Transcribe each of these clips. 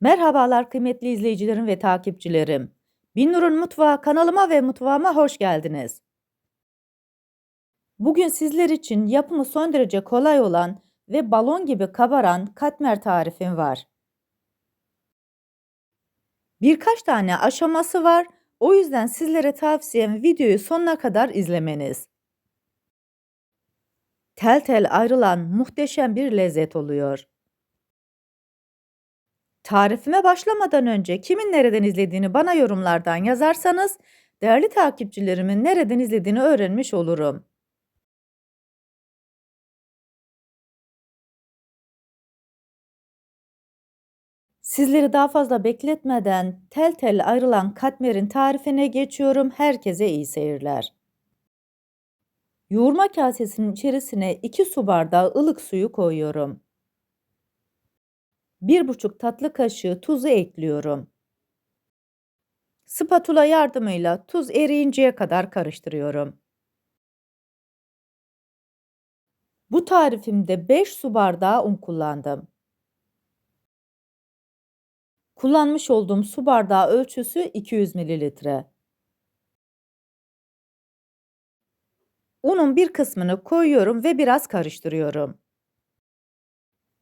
Merhabalar kıymetli izleyicilerim ve takipçilerim. Binnur'un Mutfağı kanalıma ve mutfağıma hoş geldiniz. Bugün sizler için yapımı son derece kolay olan ve balon gibi kabaran katmer tarifim var. Birkaç tane aşaması var. O yüzden sizlere tavsiyem videoyu sonuna kadar izlemeniz. Tel tel ayrılan muhteşem bir lezzet oluyor. Tarifime başlamadan önce kimin nereden izlediğini bana yorumlardan yazarsanız değerli takipçilerimin nereden izlediğini öğrenmiş olurum. Sizleri daha fazla bekletmeden tel tel ayrılan katmerin tarifine geçiyorum. Herkese iyi seyirler. Yoğurma kasesinin içerisine 2 su bardağı ılık suyu koyuyorum. 1,5 tatlı kaşığı tuzu ekliyorum. Spatula yardımıyla tuz eriyinceye kadar karıştırıyorum. Bu tarifimde 5 su bardağı un kullandım. Kullanmış olduğum su bardağı ölçüsü 200 mililitre. Unun bir kısmını koyuyorum ve biraz karıştırıyorum.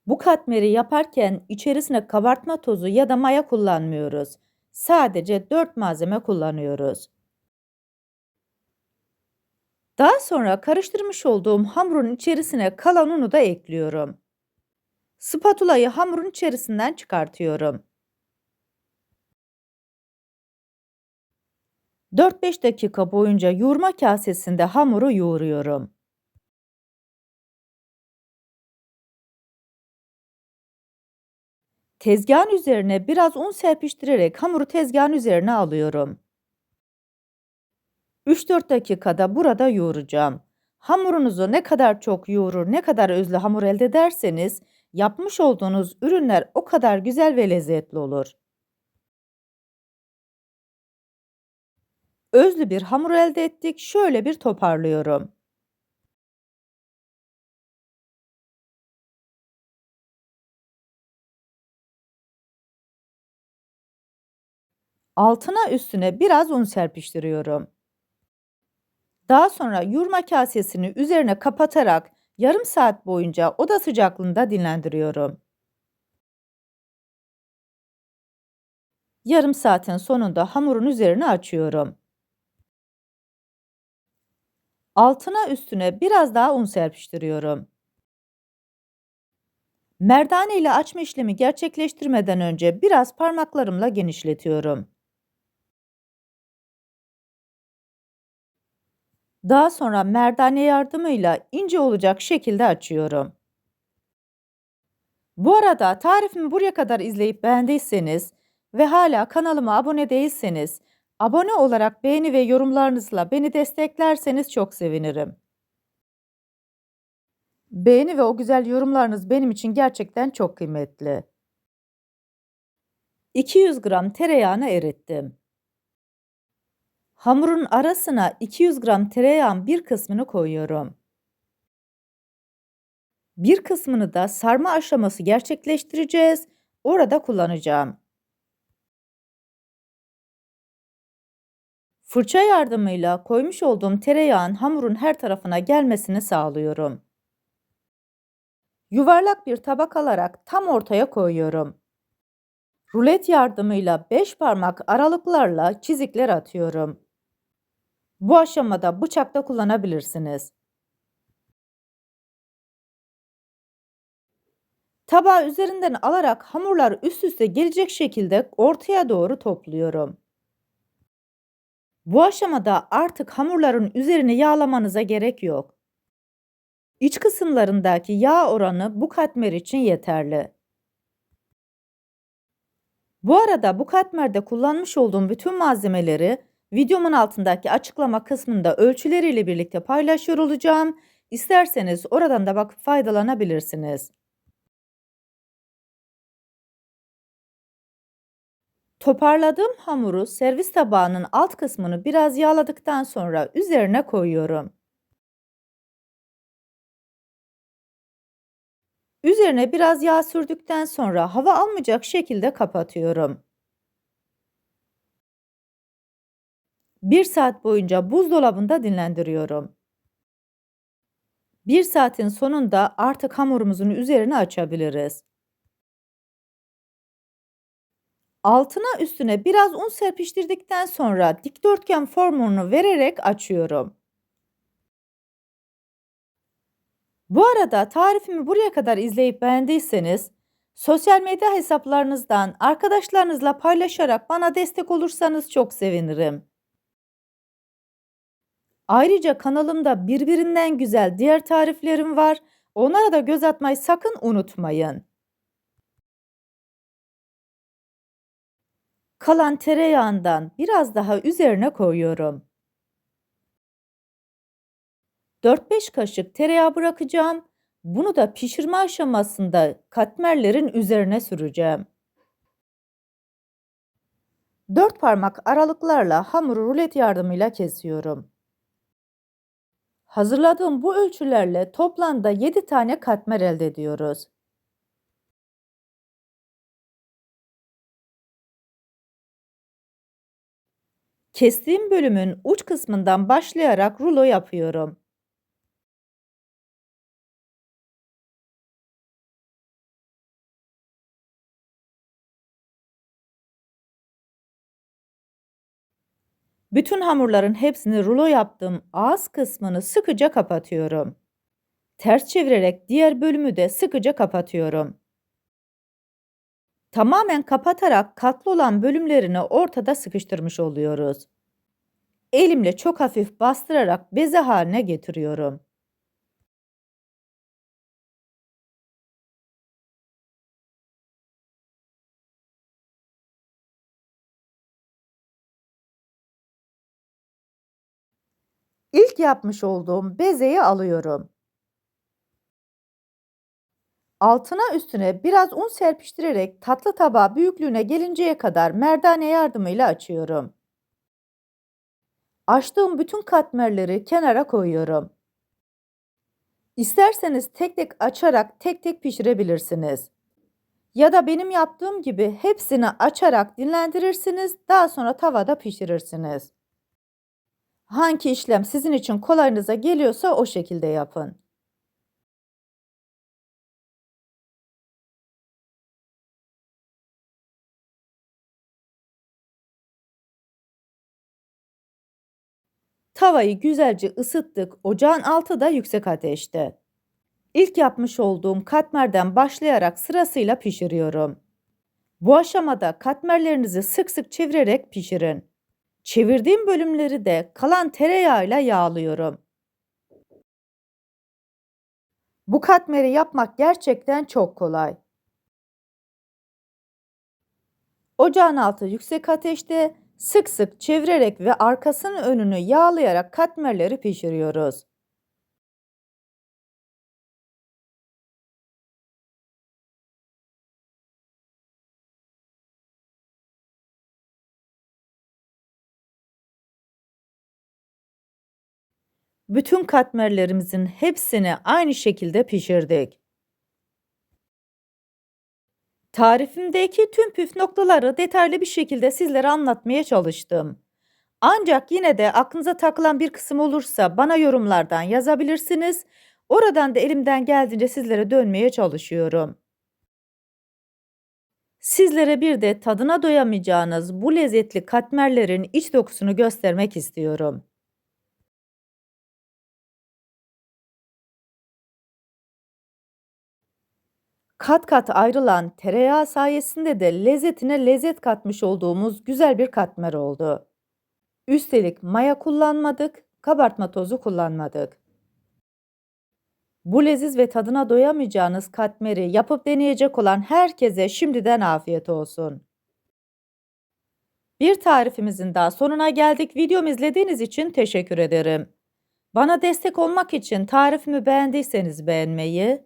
Bu katmeri yaparken içerisine kabartma tozu ya da maya kullanmıyoruz. Sadece 4 malzeme kullanıyoruz. Daha sonra karıştırmış olduğum hamurun içerisine kalan unu da ekliyorum. Spatulayı hamurun içerisinden çıkartıyorum. 4-5 dakika boyunca yoğurma kasesinde hamuru yoğuruyorum. Tezgahın üzerine biraz un serpiştirerek hamuru tezgahın üzerine alıyorum. 3-4 dakikada burada yoğuracağım. Hamurunuzu ne kadar çok yoğurur, ne kadar özlü hamur elde ederseniz yapmış olduğunuz ürünler o kadar güzel ve lezzetli olur. Özlü bir hamur elde ettik. Şöyle bir toparlıyorum. Altına üstüne biraz un serpiştiriyorum. Daha sonra yoğurma kasesini üzerine kapatarak yarım saat boyunca oda sıcaklığında dinlendiriyorum. Yarım saatin sonunda hamurun üzerine açıyorum. Altına üstüne biraz daha un serpiştiriyorum. Merdane ile açma işlemi gerçekleştirmeden önce biraz parmaklarımla genişletiyorum. Daha sonra merdane yardımıyla ince olacak şekilde açıyorum. Bu arada tarifimi buraya kadar izleyip beğendiyseniz ve hala kanalıma abone değilseniz abone olarak beğeni ve yorumlarınızla beni desteklerseniz çok sevinirim. Beğeni ve o güzel yorumlarınız benim için gerçekten çok kıymetli. 200 gram tereyağını erittim. Hamurun arasına 200 gram tereyağın bir kısmını koyuyorum. Bir kısmını da sarma aşaması gerçekleştireceğiz. Orada kullanacağım. Fırça yardımıyla koymuş olduğum tereyağın hamurun her tarafına gelmesini sağlıyorum. Yuvarlak bir tabak alarak tam ortaya koyuyorum. Rulet yardımıyla 5 parmak aralıklarla çizikler atıyorum. Bu aşamada bıçak da kullanabilirsiniz. Tabağı üzerinden alarak hamurlar üst üste gelecek şekilde ortaya doğru topluyorum. Bu aşamada artık hamurların üzerini yağlamanıza gerek yok. İç kısımlarındaki yağ oranı bu katmer için yeterli. Bu arada bu katmerde kullanmış olduğum bütün malzemeleri videomun altındaki açıklama kısmında ölçüleriyle birlikte paylaşıyor olacağım. İsterseniz oradan da bakıp faydalanabilirsiniz. Toparladığım hamuru servis tabağının alt kısmını biraz yağladıktan sonra üzerine koyuyorum. Üzerine biraz yağ sürdükten sonra hava almayacak şekilde kapatıyorum. 1 saat boyunca buzdolabında dinlendiriyorum. 1 saatin sonunda artık hamurumuzun üzerini açabiliriz. Altına üstüne biraz un serpiştirdikten sonra dikdörtgen formunu vererek açıyorum. Bu arada tarifimi buraya kadar izleyip beğendiyseniz sosyal medya hesaplarınızdan arkadaşlarınızla paylaşarak bana destek olursanız çok sevinirim. Ayrıca kanalımda birbirinden güzel diğer tariflerim var. Onlara da göz atmayı sakın unutmayın. Kalan tereyağından biraz daha üzerine koyuyorum. 4-5 kaşık tereyağı bırakacağım. Bunu da pişirme aşamasında katmerlerin üzerine süreceğim. 4 parmak aralıklarla hamuru rulet yardımıyla kesiyorum. Hazırladığım bu ölçülerle toplamda 7 tane katmer elde ediyoruz. Kestiğim bölümün uç kısmından başlayarak rulo yapıyorum. Bütün hamurların hepsini rulo yaptım. Ağız kısmını sıkıca kapatıyorum. Ters çevirerek diğer bölümü de sıkıca kapatıyorum. Tamamen kapatarak katlı olan bölümlerini ortada sıkıştırmış oluyoruz. Elimle çok hafif bastırarak beze haline getiriyorum. İlk yapmış olduğum bezeyi alıyorum. Altına üstüne biraz un serpiştirerek tatlı tabağı büyüklüğüne gelinceye kadar merdane yardımıyla açıyorum. Açtığım bütün katmerleri kenara koyuyorum. İsterseniz tek tek açarak tek tek pişirebilirsiniz. Ya da benim yaptığım gibi hepsini açarak dinlendirirsiniz, daha sonra tavada pişirirsiniz. Hangi işlem sizin için kolayınıza geliyorsa o şekilde yapın. Tavayı güzelce ısıttık. Ocağın altı da yüksek ateşte. İlk yapmış olduğum katmerden başlayarak sırasıyla pişiriyorum. Bu aşamada katmerlerinizi sık sık çevirerek pişirin. Çevirdiğim bölümleri de kalan tereyağıyla yağlıyorum. Bu katmeri yapmak gerçekten çok kolay. Ocağın altı yüksek ateşte sık sık çevirerek ve arkasının önünü yağlayarak katmerleri pişiriyoruz. Bütün katmerlerimizin hepsini aynı şekilde pişirdik. Tarifimdeki tüm püf noktaları detaylı bir şekilde sizlere anlatmaya çalıştım. Ancak yine de aklınıza takılan bir kısım olursa bana yorumlardan yazabilirsiniz. Oradan da elimden geldiğince sizlere dönmeye çalışıyorum. Sizlere bir de tadına doyamayacağınız bu lezzetli katmerlerin iç dokusunu göstermek istiyorum. Kat kat ayrılan tereyağı sayesinde de lezzetine lezzet katmış olduğumuz güzel bir katmer oldu. Üstelik maya kullanmadık, kabartma tozu kullanmadık. Bu leziz ve tadına doyamayacağınız katmeri yapıp deneyecek olan herkese şimdiden afiyet olsun. Bir tarifimizin daha sonuna geldik. Videomu izlediğiniz için teşekkür ederim. Bana destek olmak için tarifimi beğendiyseniz beğenmeyi,